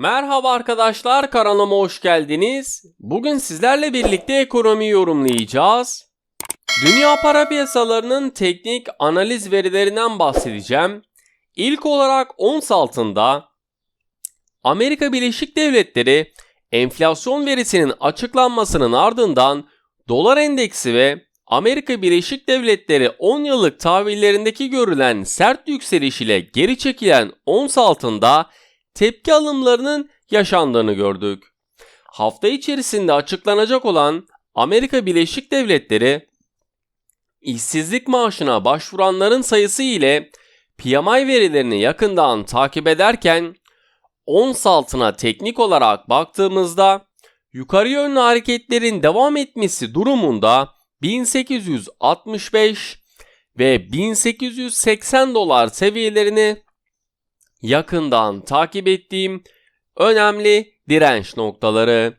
Merhaba arkadaşlar kanalıma hoş geldiniz. Bugün sizlerle birlikte ekonomi yorumlayacağız. Dünya para piyasalarının teknik analiz verilerinden bahsedeceğim. İlk olarak ons altında Amerika Birleşik Devletleri enflasyon verisinin açıklanmasının ardından dolar endeksi ve Amerika Birleşik Devletleri 10 yıllık tahvillerindeki görülen sert yükseliş ile geri çekilen ons altında tepki alımlarının yaşandığını gördük. Hafta içerisinde açıklanacak olan Amerika Birleşik Devletleri işsizlik maaşına başvuranların sayısı ile PMI verilerini yakından takip ederken ons altına teknik olarak baktığımızda yukarı yönlü hareketlerin devam etmesi durumunda 1865 ve 1880 dolar seviyelerini yakından takip ettiğim önemli direnç noktaları.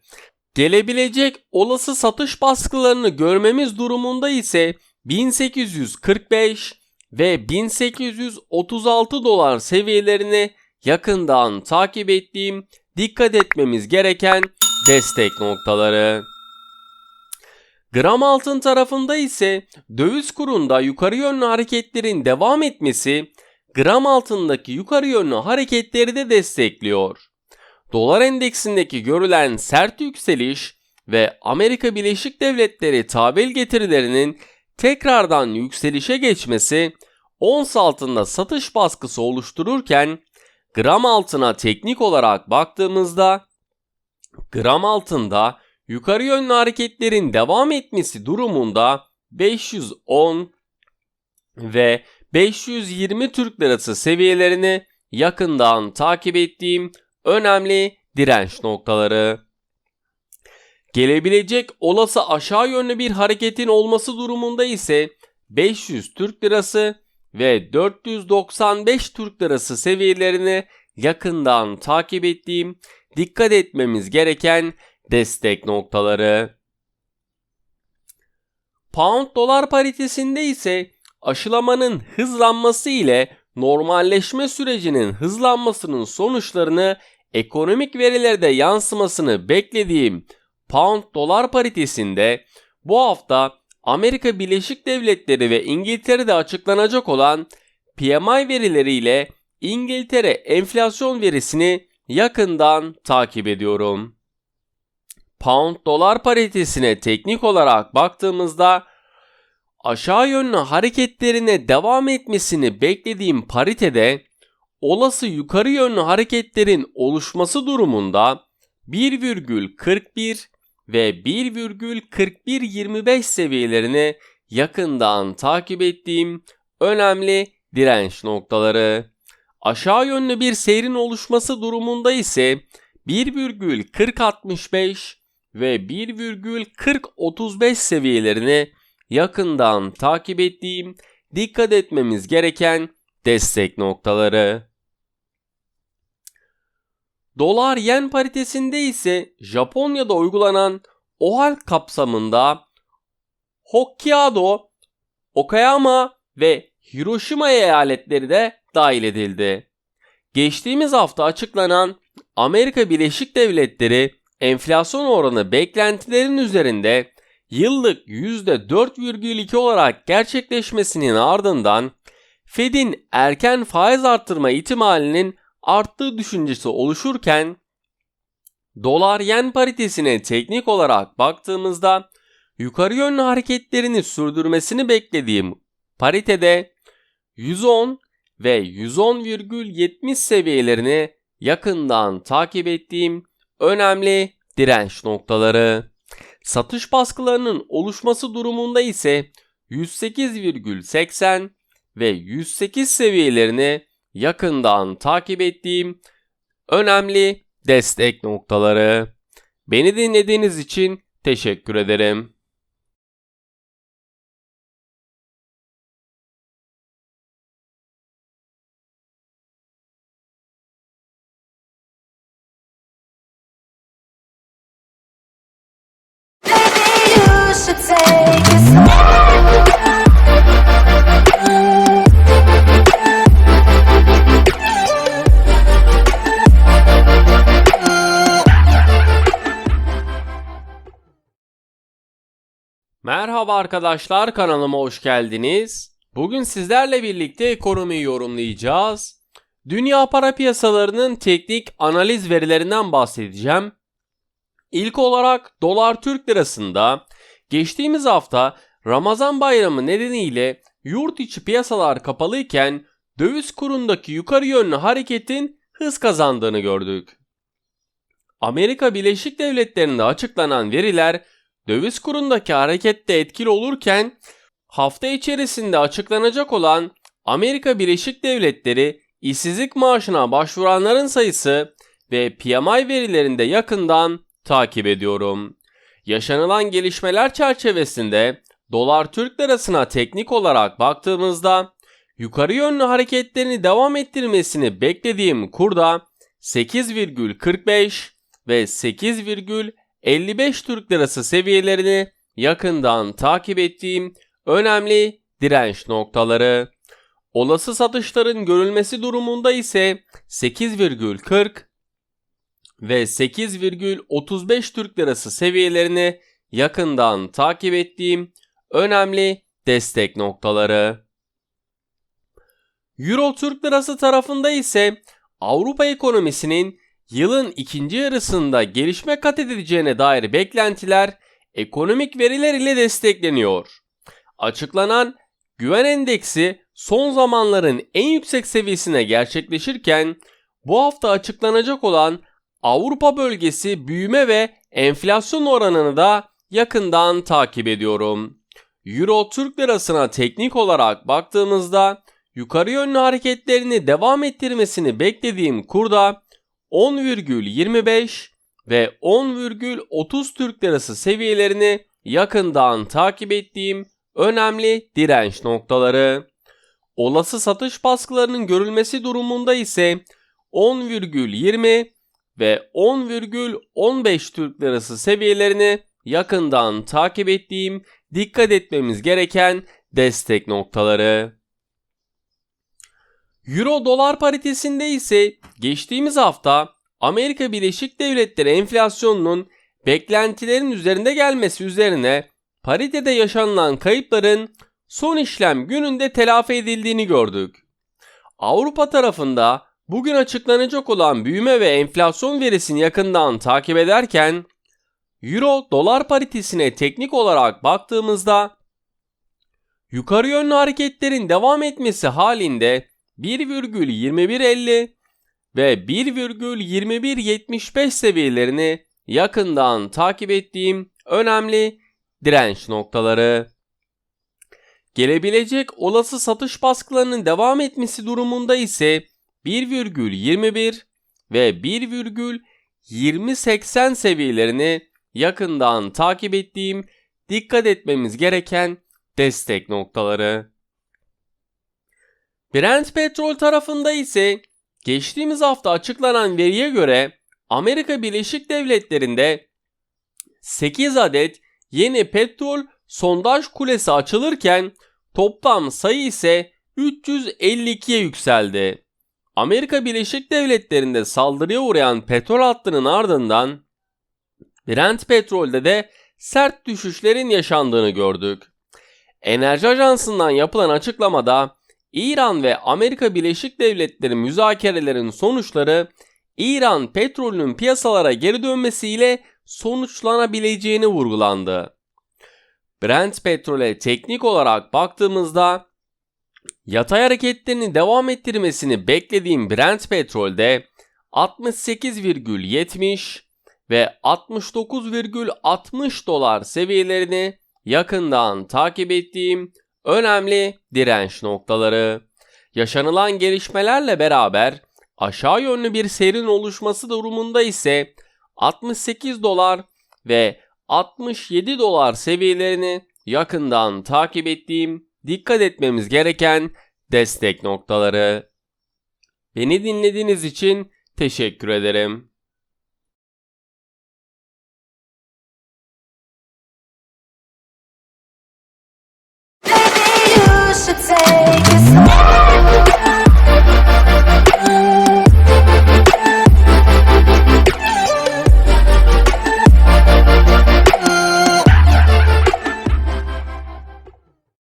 Gelebilecek olası satış baskılarını görmemiz durumunda ise 1845 ve 1836 dolar seviyelerini yakından takip ettiğim dikkat etmemiz gereken destek noktaları. Gram altın tarafında ise döviz kurunda yukarı yönlü hareketlerin devam etmesi gram altındaki yukarı yönlü hareketleri de destekliyor. Dolar endeksindeki görülen sert yükseliş ve Amerika Birleşik Devletleri tabel getirilerinin tekrardan yükselişe geçmesi ons altında satış baskısı oluştururken gram altına teknik olarak baktığımızda gram altında yukarı yönlü hareketlerin devam etmesi durumunda 510 ve 520 Türk Lirası seviyelerini yakından takip ettiğim önemli direnç noktaları. Gelebilecek olası aşağı yönlü bir hareketin olması durumunda ise 500 Türk Lirası ve 495 Türk Lirası seviyelerini yakından takip ettiğim dikkat etmemiz gereken destek noktaları. Pound dolar paritesinde ise aşılamanın hızlanması ile normalleşme sürecinin hızlanmasının sonuçlarını ekonomik verilerde yansımasını beklediğim pound dolar paritesinde bu hafta Amerika Birleşik Devletleri ve İngiltere'de açıklanacak olan PMI verileriyle İngiltere enflasyon verisini yakından takip ediyorum. Pound dolar paritesine teknik olarak baktığımızda aşağı yönlü hareketlerine devam etmesini beklediğim paritede olası yukarı yönlü hareketlerin oluşması durumunda 1,41 ve 1,4125 seviyelerini yakından takip ettiğim önemli direnç noktaları. Aşağı yönlü bir seyrin oluşması durumunda ise 1,4065 ve 1,4035 seviyelerini yakından takip ettiğim, dikkat etmemiz gereken destek noktaları. Dolar yen paritesinde ise Japonya'da uygulanan OHAL kapsamında Hokkaido, Okayama ve Hiroşima eyaletleri de dahil edildi. Geçtiğimiz hafta açıklanan Amerika Birleşik Devletleri enflasyon oranı beklentilerin üzerinde yıllık %4,2 olarak gerçekleşmesinin ardından Fed'in erken faiz arttırma ihtimalinin arttığı düşüncesi oluşurken dolar yen paritesine teknik olarak baktığımızda yukarı yönlü hareketlerini sürdürmesini beklediğim paritede 110 ve 110,70 seviyelerini yakından takip ettiğim önemli direnç noktaları. Satış baskılarının oluşması durumunda ise 108,80 ve 108 seviyelerini yakından takip ettiğim önemli destek noktaları. Beni dinlediğiniz için teşekkür ederim. Merhaba arkadaşlar kanalıma hoş geldiniz. Bugün sizlerle birlikte ekonomiyi yorumlayacağız. Dünya para piyasalarının teknik analiz verilerinden bahsedeceğim. İlk olarak dolar Türk lirasında geçtiğimiz hafta Ramazan bayramı nedeniyle yurt içi piyasalar kapalıyken döviz kurundaki yukarı yönlü hareketin hız kazandığını gördük. Amerika Birleşik Devletleri'nde açıklanan veriler döviz kurundaki harekette etkili olurken hafta içerisinde açıklanacak olan Amerika Birleşik Devletleri işsizlik maaşına başvuranların sayısı ve PMI verilerinde yakından takip ediyorum. Yaşanılan gelişmeler çerçevesinde dolar Türk lirasına teknik olarak baktığımızda yukarı yönlü hareketlerini devam ettirmesini beklediğim kurda 8,45 ve 8,55 Türk lirası seviyelerini yakından takip ettiğim önemli direnç noktaları. Olası satışların görülmesi durumunda ise 8,40 ve 8,35 Türk lirası seviyelerini yakından takip ettiğim önemli destek noktaları. Euro Türk lirası tarafında ise Avrupa ekonomisinin yılın ikinci yarısında gelişme kat edileceğine dair beklentiler ekonomik veriler ile destekleniyor. Açıklanan güven endeksi son zamanların en yüksek seviyesine gerçekleşirken bu hafta açıklanacak olan Avrupa bölgesi büyüme ve enflasyon oranını da yakından takip ediyorum. Euro Türk lirasına teknik olarak baktığımızda yukarı yönlü hareketlerini devam ettirmesini beklediğim kurda 10,25 ve 10,30 Türk lirası seviyelerini yakından takip ettiğim önemli direnç noktaları. Olası satış baskılarının görülmesi durumunda ise 10,20 ve 10,15 Türk lirası seviyelerini yakından takip ettiğim dikkat etmemiz gereken destek noktaları. Euro dolar paritesinde ise geçtiğimiz hafta Amerika Birleşik Devletleri enflasyonunun beklentilerin üzerinde gelmesi üzerine paritede yaşanılan kayıpların son işlem gününde telafi edildiğini gördük. Avrupa tarafında bugün açıklanacak olan büyüme ve enflasyon verisini yakından takip ederken Euro dolar paritesine teknik olarak baktığımızda yukarı yönlü hareketlerin devam etmesi halinde 1,2150 ve 1,2175 seviyelerini yakından takip ettiğim önemli direnç noktaları. Gelebilecek olası satış baskılarının devam etmesi durumunda ise 1,21 ve 1,2080 seviyelerini yakından takip ettiğim dikkat etmemiz gereken destek noktaları. Brent petrol tarafında ise geçtiğimiz hafta açıklanan veriye göre Amerika Birleşik Devletleri'nde 8 adet yeni petrol sondaj kulesi açılırken toplam sayı ise 352'ye yükseldi. Amerika Birleşik Devletleri'nde saldırıya uğrayan petrol hattının ardından Brent petrolde de sert düşüşlerin yaşandığını gördük. Enerji Ajansı'ndan yapılan açıklamada İran ve Amerika Birleşik Devletleri müzakerelerin sonuçları İran petrolünün piyasalara geri dönmesiyle sonuçlanabileceğini vurgulandı. Brent petrole teknik olarak baktığımızda yatay hareketlerini devam ettirmesini beklediğim Brent petrolde 68,70 ve 69,60 dolar seviyelerini yakından takip ettiğim önemli direnç noktaları. Yaşanılan gelişmelerle beraber aşağı yönlü bir serin oluşması durumunda ise 68 dolar ve 67 dolar seviyelerini yakından takip ettiğim dikkat etmemiz gereken destek noktaları. Beni dinlediğiniz için teşekkür ederim. Should step